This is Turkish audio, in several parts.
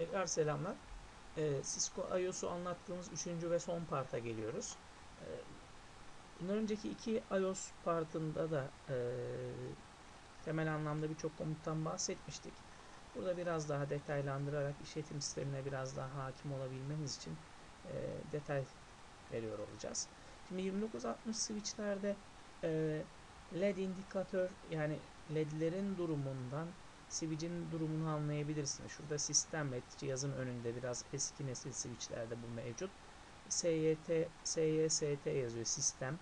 Tekrar selamlar. Ee, Cisco iOS'u anlattığımız üçüncü ve son parta geliyoruz. Ee, bundan önceki iki iOS partında da e, temel anlamda birçok komuttan bahsetmiştik. Burada biraz daha detaylandırarak işletim sistemine biraz daha hakim olabilmeniz için e, detay veriyor olacağız. Şimdi 2960 switchlerde e, LED indikatör yani LED'lerin durumundan switch'in durumunu anlayabilirsiniz. Şurada sistem LED cihazın önünde biraz eski nesil switchlerde bu mevcut. SYT, SYST yazıyor sistem.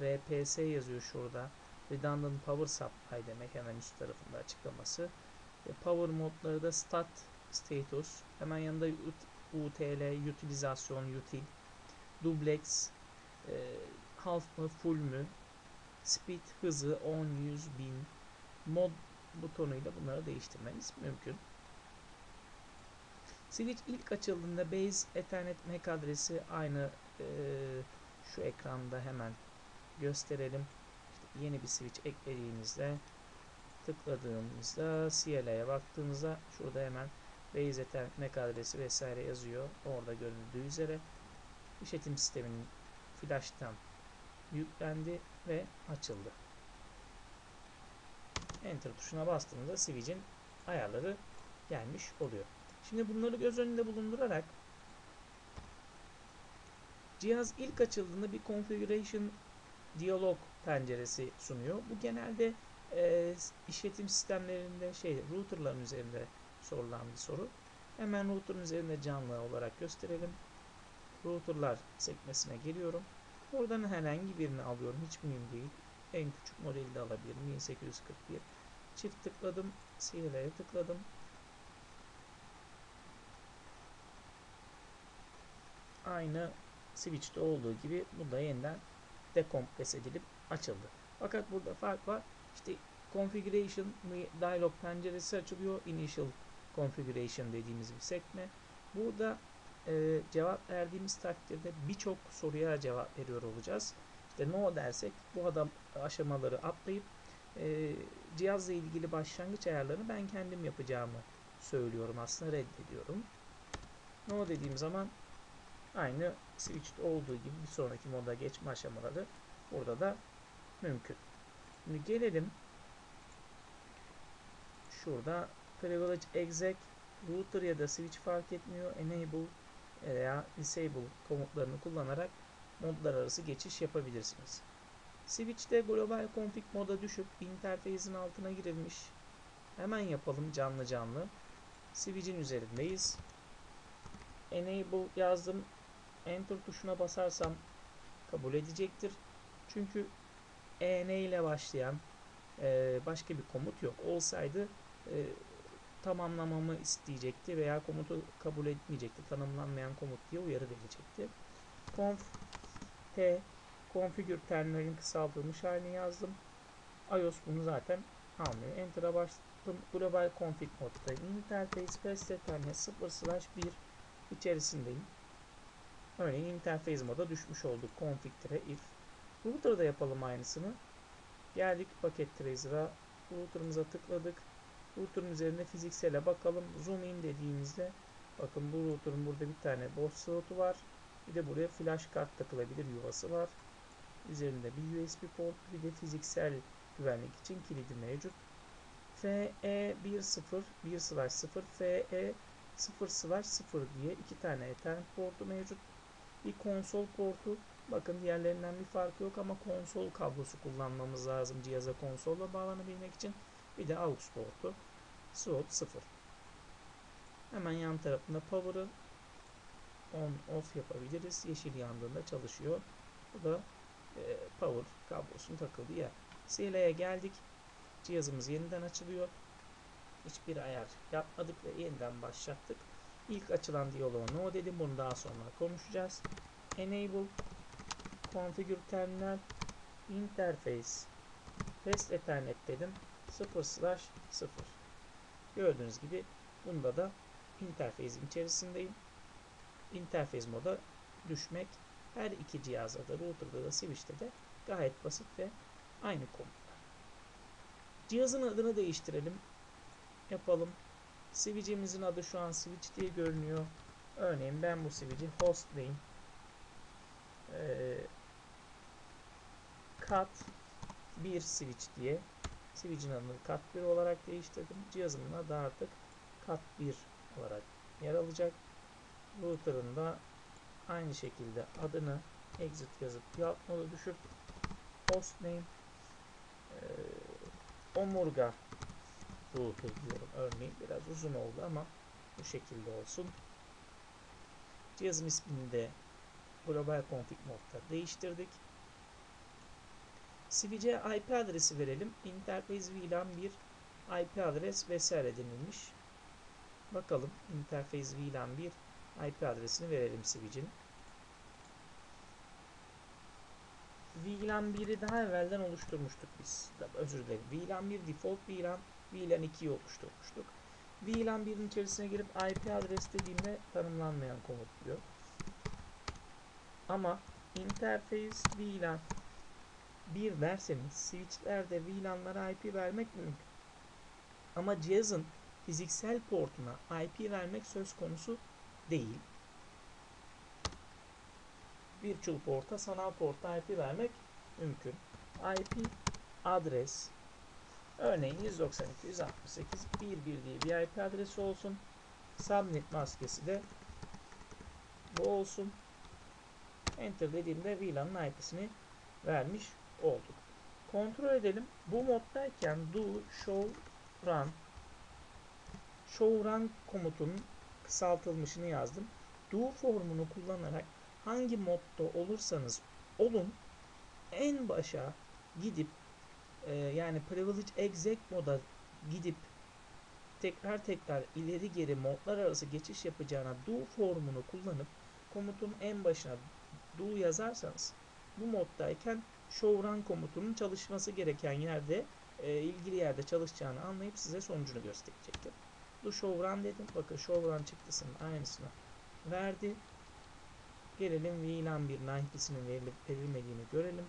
RPS yazıyor şurada. Redundant Power Supply demek hemen üst tarafında açıklaması. E, power modları da stat status. Hemen yanında UTL, utilizasyon, util, duplex, e, half mı, full mü, speed hızı 10, 100, 1000, mod butonuyla bunları değiştirmeniz mümkün. Switch ilk açıldığında base Ethernet MAC adresi aynı e, şu ekranda hemen gösterelim. İşte yeni bir switch eklediğimizde tıkladığımızda CLA'ya baktığımızda şurada hemen base Ethernet MAC adresi vesaire yazıyor. Orada görüldüğü üzere işletim sisteminin flash'tan yüklendi ve açıldı. Enter tuşuna bastığımızda switch'in ayarları gelmiş oluyor. Şimdi bunları göz önünde bulundurarak cihaz ilk açıldığında bir configuration diyalog penceresi sunuyor. Bu genelde e, işletim sistemlerinde şey routerların üzerinde sorulan bir soru. Hemen router'ın üzerinde canlı olarak gösterelim. Router'lar sekmesine geliyorum. Oradan herhangi birini alıyorum. Hiç mühim değil. En küçük modeli de alabilirim. 1841. Çift tıkladım. CL'ye tıkladım. Aynı switch'te olduğu gibi bu da yeniden dekompres edilip açıldı. Fakat burada fark var. İşte configuration dialog penceresi açılıyor. Initial configuration dediğimiz bir sekme. Burada e, cevap verdiğimiz takdirde birçok soruya cevap veriyor olacağız. İşte no dersek bu adam aşamaları atlayıp e, cihazla ilgili başlangıç ayarlarını ben kendim yapacağımı söylüyorum aslında reddediyorum. No dediğim zaman aynı switch'te olduğu gibi bir sonraki moda geçme aşamaları burada da mümkün. Şimdi gelelim şurada privilege exec router ya da switch fark etmiyor. Enable veya disable komutlarını kullanarak modlar arası geçiş yapabilirsiniz. Switch'te global config moda düşüp interface'in altına girilmiş. Hemen yapalım canlı canlı. Switch'in üzerindeyiz. Enable yazdım. Enter tuşuna basarsam kabul edecektir. Çünkü EN ile başlayan e, başka bir komut yok. Olsaydı e, tamamlamamı isteyecekti veya komutu kabul etmeyecekti. Tanımlanmayan komut diye uyarı verecekti. conf t configure terminalin kısaltılmış halini yazdım. iOS bunu zaten almıyor. Enter'a bastım. Global config modda interface fast ethernet 0 slash 1 içerisindeyim. Örneğin interface moda düşmüş olduk. config if Router'da yapalım aynısını. Geldik paket tracer'a. Router'ımıza tıkladık. Router'ın üzerinde fiziksele bakalım. Zoom in dediğimizde bakın bu router'ın burada bir tane boş slotu var. Bir de buraya flash kart takılabilir yuvası var. Üzerinde bir USB port bir de fiziksel güvenlik için kilidi mevcut. FE10 1 slash 0 FE 0 slash 0 diye iki tane Ethernet portu mevcut. Bir konsol portu. Bakın diğerlerinden bir farkı yok ama konsol kablosu kullanmamız lazım cihaza konsolla bağlanabilmek için. Bir de AUX portu. Slot 0. Hemen yan tarafında power'ı on off yapabiliriz. Yeşil yandığında çalışıyor. Bu da e, power kablosunun takıldığı yer. CL'ye geldik. Cihazımız yeniden açılıyor. Hiçbir ayar yapmadık ve yeniden başlattık. İlk açılan diyaloğu no dedim. Bunu daha sonra konuşacağız. Enable Configure Terminal Interface Fast Ethernet dedim. 0 slash 0 Gördüğünüz gibi bunda da interface'in içerisindeyim. Interface moda düşmek her iki cihazda da router'da da switch'te de gayet basit ve aynı komutlar. Cihazın adını değiştirelim. Yapalım. Switch'imizin adı şu an switch diye görünüyor. Örneğin ben bu switch'i hostname ee, cat 1 switch diye switch'in adını cat 1 olarak değiştirdim. Cihazımın adı artık cat 1 olarak yer alacak. Router'ın da aynı şekilde adını exit yazıp yalt modu düşüp hostname e, omurga router diyorum. Örneğin biraz uzun oldu ama bu şekilde olsun. Cihazın ismini de global config modda değiştirdik. Switch'e IP adresi verelim. İnterface VLAN bir IP adres vesaire denilmiş. Bakalım interface VLAN bir IP adresini verelim switch'in VLAN 1'i daha evvelden oluşturmuştuk biz. Özür dilerim. VLAN 1 default VLAN, VLAN 2'yi oluşturmuştuk. VLAN 1'in içerisine girip IP adres dediğimde tanımlanmayan komut diyor. Ama interface VLAN 1 derseniz switchlerde VLAN'lara IP vermek mümkün. Ama cihazın fiziksel portuna IP vermek söz konusu değil virtual porta, sanal porta IP vermek mümkün. IP adres örneğin 192.168.1.1 diye bir IP adresi olsun. Subnet maskesi de bu olsun. Enter dediğimde VLAN'ın IP'sini vermiş olduk. Kontrol edelim. Bu moddayken do show run show run komutunun kısaltılmışını yazdım. Do formunu kullanarak hangi modda olursanız olun en başa gidip e, yani privilege exec moda gidip tekrar tekrar ileri geri modlar arası geçiş yapacağına do formunu kullanıp komutun en başına do yazarsanız bu moddayken show run komutunun çalışması gereken yerde e, ilgili yerde çalışacağını anlayıp size sonucunu gösterecektir. Do show run dedim. Bakın show run çıktısının aynısını verdi. Gelelim VLAN 1'in IP'sinin verilip verilmediğini görelim.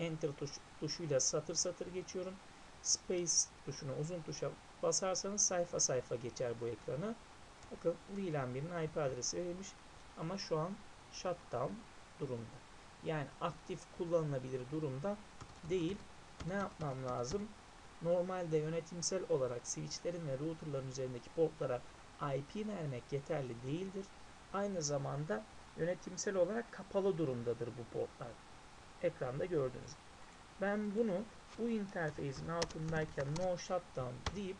Enter tuş, tuşuyla satır satır geçiyorum. Space tuşuna uzun tuşa basarsanız sayfa sayfa geçer bu ekranı. Bakın VLAN 1'in IP adresi verilmiş ama şu an shutdown durumda. Yani aktif kullanılabilir durumda değil. Ne yapmam lazım? Normalde yönetimsel olarak switchlerin ve routerların üzerindeki portlara IP vermek yeterli değildir aynı zamanda yönetimsel olarak kapalı durumdadır bu portlar. Ekranda gördüğünüz gibi. Ben bunu bu interface'in altındayken no shutdown deyip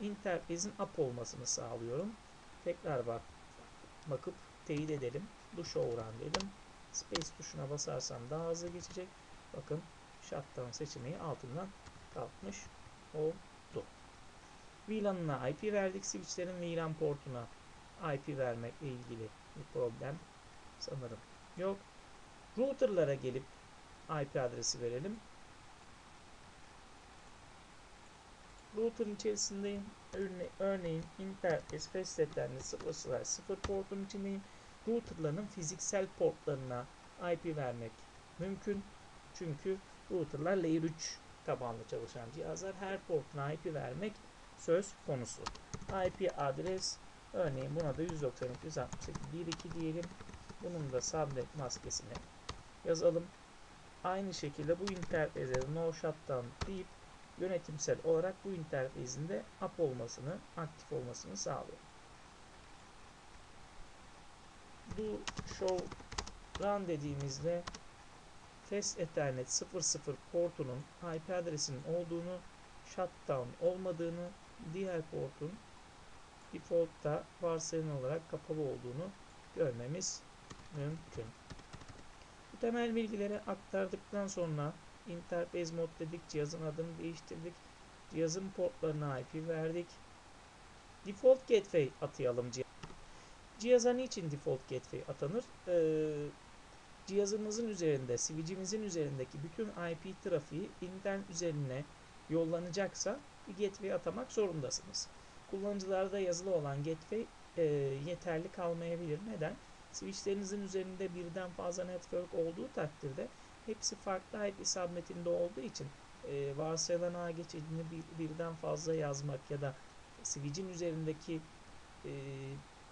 interface'in up olmasını sağlıyorum. Tekrar bak bakıp teyit edelim. Bu show run dedim. Space tuşuna basarsam daha hızlı geçecek. Bakın shutdown seçeneği altından kalkmış oldu. VLAN'ına IP verdik. Switchlerin VLAN portuna IP vermekle ilgili bir problem sanırım yok. Router'lara gelip IP adresi verelim. Router'ın içerisindeyim. Örne örneğin interface fastnet'lerinde 0 0 portun içindeyim. Router'ların fiziksel portlarına IP vermek mümkün. Çünkü router'lar layer 3 tabanlı çalışan cihazlar. Her portuna IP vermek söz konusu. IP adres Örneğin buna da 192.168.1.2 diyelim. Bunun da subnet maskesini yazalım. Aynı şekilde bu interface'e no shutdown deyip yönetimsel olarak bu interface'in de up olmasını, aktif olmasını sağlıyor. Do show run dediğimizde Fast Ethernet 00 portunun IP adresinin olduğunu, shutdown olmadığını, diğer portun default'ta varsayılan olarak kapalı olduğunu görmemiz mümkün. Bu temel bilgileri aktardıktan sonra interface mod dedik, cihazın adını değiştirdik, cihazın portlarına IP verdik. Default gateway atayalım Cihaza niçin default gateway atanır? Ee, cihazımızın üzerinde, switch'imizin üzerindeki bütün IP trafiği internet üzerine yollanacaksa bir gateway atamak zorundasınız. Kullanıcılarda yazılı olan gateway e, yeterli kalmayabilir. Neden? Switchlerinizin üzerinde birden fazla network olduğu takdirde hepsi farklı IP subnetinde olduğu için e, varsayılan ağ geçidini bir, birden fazla yazmak ya da switch'in üzerindeki e,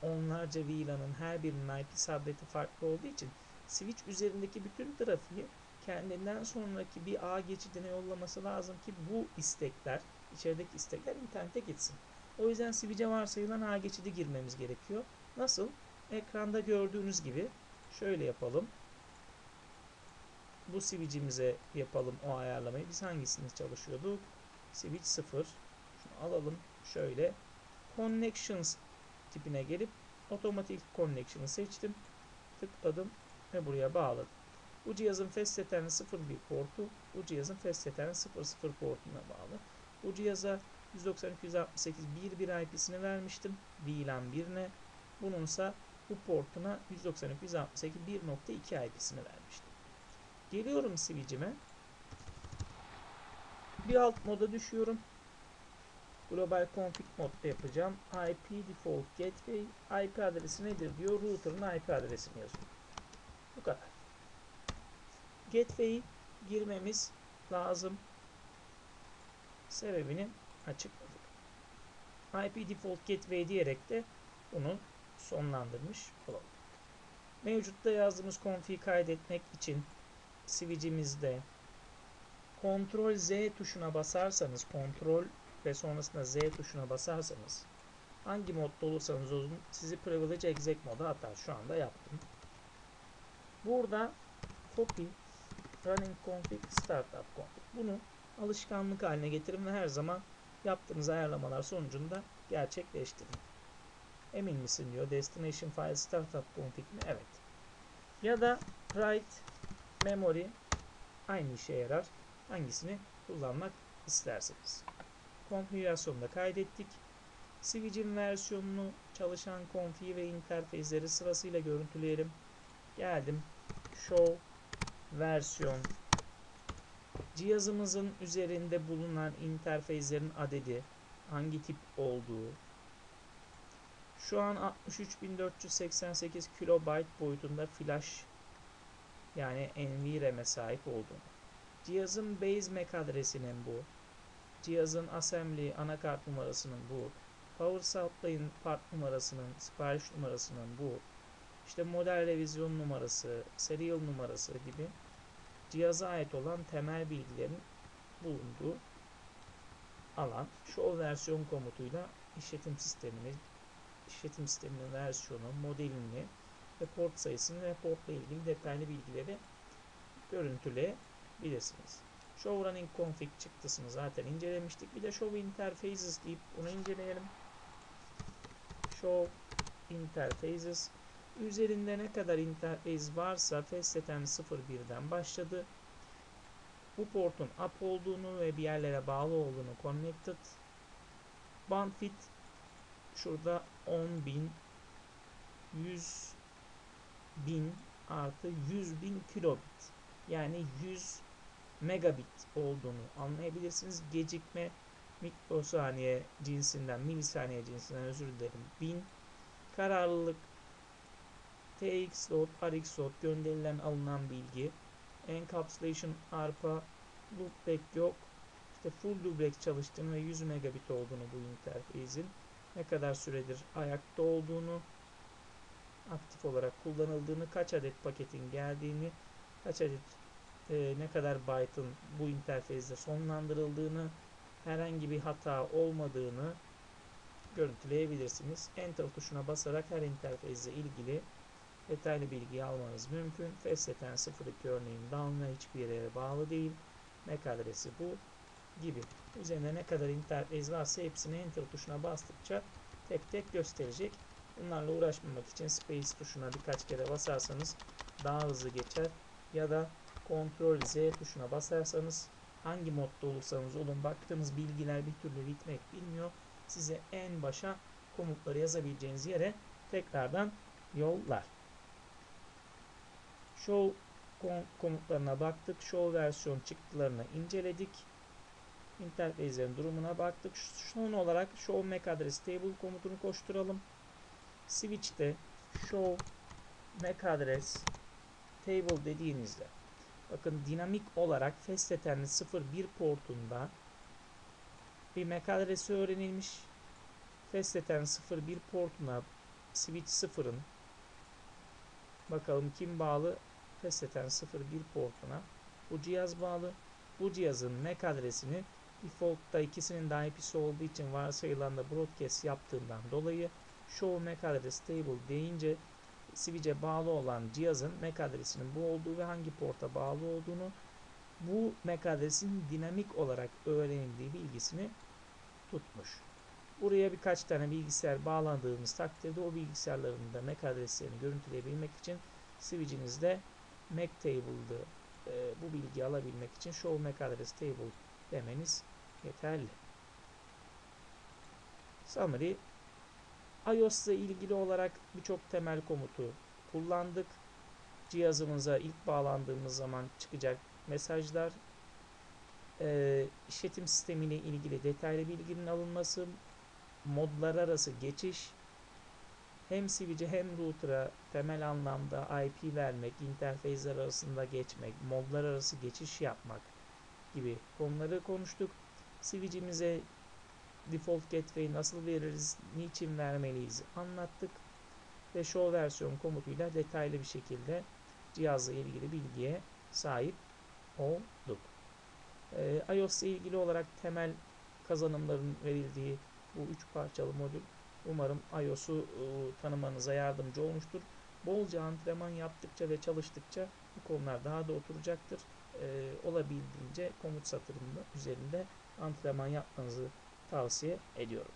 onlarca VLAN'ın her birinin IP subnet'i farklı olduğu için switch üzerindeki bütün trafiği kendinden sonraki bir ağ geçidine yollaması lazım ki bu istekler, içerideki istekler internete gitsin. O yüzden switch'e varsayılan ağ geçidi girmemiz gerekiyor. Nasıl? Ekranda gördüğünüz gibi şöyle yapalım. Bu switch'imize yapalım o ayarlamayı. Biz hangisini çalışıyorduk? Switch 0. Şunu alalım. Şöyle. Connections tipine gelip Automatic Connection'ı seçtim. Tıkladım ve buraya bağladım. Bu cihazın Fasteth'in 01 portu, bu cihazın Fasteth'in 00 portuna bağlı. Bu cihaza 192.168.1.1 IP'sini vermiştim. VLAN 1'ne. Bununsa bu portuna 192.168.1.2 IP'sini vermiştim. Geliyorum switch'ime. Bir alt moda düşüyorum. Global config modda yapacağım. IP default gateway IP adresi nedir diyor. Router'ın IP adresini yazıyor. Bu kadar. Gateway'i girmemiz lazım. Sebebini açıkladık. IP default gateway diyerek de bunu sonlandırmış olalım. Mevcutta yazdığımız config'i kaydetmek için switch'imizde Ctrl Z tuşuna basarsanız, Ctrl ve sonrasında Z tuşuna basarsanız hangi modda olursanız olun sizi privilege exec moda atar. Şu anda yaptım. Burada copy running config startup config. Bunu alışkanlık haline getirin ve her zaman yaptığınız ayarlamalar sonucunda gerçekleştirin. Emin misin diyor. Destination file startup config mi? Evet. Ya da write memory aynı işe yarar. Hangisini kullanmak isterseniz. Konfigürasyonu kaydettik. Switch'in versiyonunu, çalışan config ve interface'leri sırasıyla görüntüleyelim. Geldim. Show versiyon cihazımızın üzerinde bulunan interface'lerin adedi, hangi tip olduğu, şu an 63488 kilobayt boyutunda flash yani NVRAM'e sahip olduğunu. Cihazın base MAC adresinin bu. Cihazın assembly anakart numarasının bu. Power supply'ın part numarasının, sipariş numarasının bu. İşte model revizyon numarası, serial numarası gibi cihaza ait olan temel bilgilerin bulunduğu alan. O versiyon komutuyla işletim sistemini, işletim sisteminin versiyonu, modelini ve port sayısını ve portla ilgili detaylı bilgileri görüntüleyebilirsiniz. Show Running Config çıktısını zaten incelemiştik. Bir de Show Interfaces deyip bunu inceleyelim. Show Interfaces Üzerinde ne kadar interface varsa Fasteten 01'den başladı. Bu portun up olduğunu ve bir yerlere bağlı olduğunu connected. Bandwidth şurada 10.000 100.000 artı 100.000 kilobit yani 100 megabit olduğunu anlayabilirsiniz. Gecikme mikrosaniye cinsinden, milisaniye cinsinden özür dilerim 1000 kararlılık TX load, RX load gönderilen alınan bilgi. Encapsulation arpa loopback yok. İşte full loopback çalıştığını ve 100 megabit olduğunu bu interface'in ne kadar süredir ayakta olduğunu aktif olarak kullanıldığını, kaç adet paketin geldiğini, kaç adet e, ne kadar byte'ın bu interface'de sonlandırıldığını, herhangi bir hata olmadığını görüntüleyebilirsiniz. Enter tuşuna basarak her interface ile ilgili detaylı bilgi almanız mümkün. Festleten 02 örneğin down'la hiçbir yere bağlı değil. MAC adresi bu gibi. Üzerinde ne kadar interface varsa hepsini enter tuşuna bastıkça tek tek gösterecek. Bunlarla uğraşmamak için space tuşuna birkaç kere basarsanız daha hızlı geçer. Ya da Ctrl Z tuşuna basarsanız hangi modda olursanız olun baktığınız bilgiler bir türlü bitmek bilmiyor. Size en başa komutları yazabileceğiniz yere tekrardan yollar. Show komutlarına baktık. Show versiyon çıktılarını inceledik. Interface'lerin durumuna baktık. Son olarak show MAC adresi table komutunu koşturalım. Switch'te show MAC adres table dediğinizde bakın dinamik olarak Fasteten 01 portunda bir MAC adresi öğrenilmiş. Fasteten 01 portuna switch 0'ın bakalım kim bağlı? Fasteten 01 portuna bu cihaz bağlı. Bu cihazın MAC adresini default'ta ikisinin de IP'si olduğu için varsayılan da broadcast yaptığından dolayı show MAC address table deyince switch'e bağlı olan cihazın MAC adresinin bu olduğu ve hangi porta bağlı olduğunu bu MAC adresinin dinamik olarak öğrenildiği bilgisini tutmuş. Buraya birkaç tane bilgisayar bağlandığımız takdirde o bilgisayarların da MAC adreslerini görüntüleyebilmek için switch'inizde MAC table'dı e, bu bilgiyi alabilmek için show MAC address table demeniz yeterli. Summary iOS ile ilgili olarak birçok temel komutu kullandık. Cihazımıza ilk bağlandığımız zaman çıkacak mesajlar, e, işletim sistemiyle ilgili detaylı bilginin alınması, modlar arası geçiş, hem switch'e hem router'a temel anlamda IP vermek, interface'ler arasında geçmek, modlar arası geçiş yapmak gibi konuları konuştuk. Switch'imize default gateway nasıl veririz, niçin vermeliyiz anlattık ve show versiyon komutuyla detaylı bir şekilde cihazla ilgili bilgiye sahip olduk. Ee, iOS ile ilgili olarak temel kazanımların verildiği bu üç parçalı modül umarım iOS'u e, tanımanıza yardımcı olmuştur. Bolca antrenman yaptıkça ve çalıştıkça bu konular daha da oturacaktır. Ee, olabildiğince komut satırında üzerinde antrenman yapmanızı tavsiye ediyorum.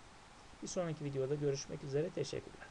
Bir sonraki videoda görüşmek üzere. Teşekkürler.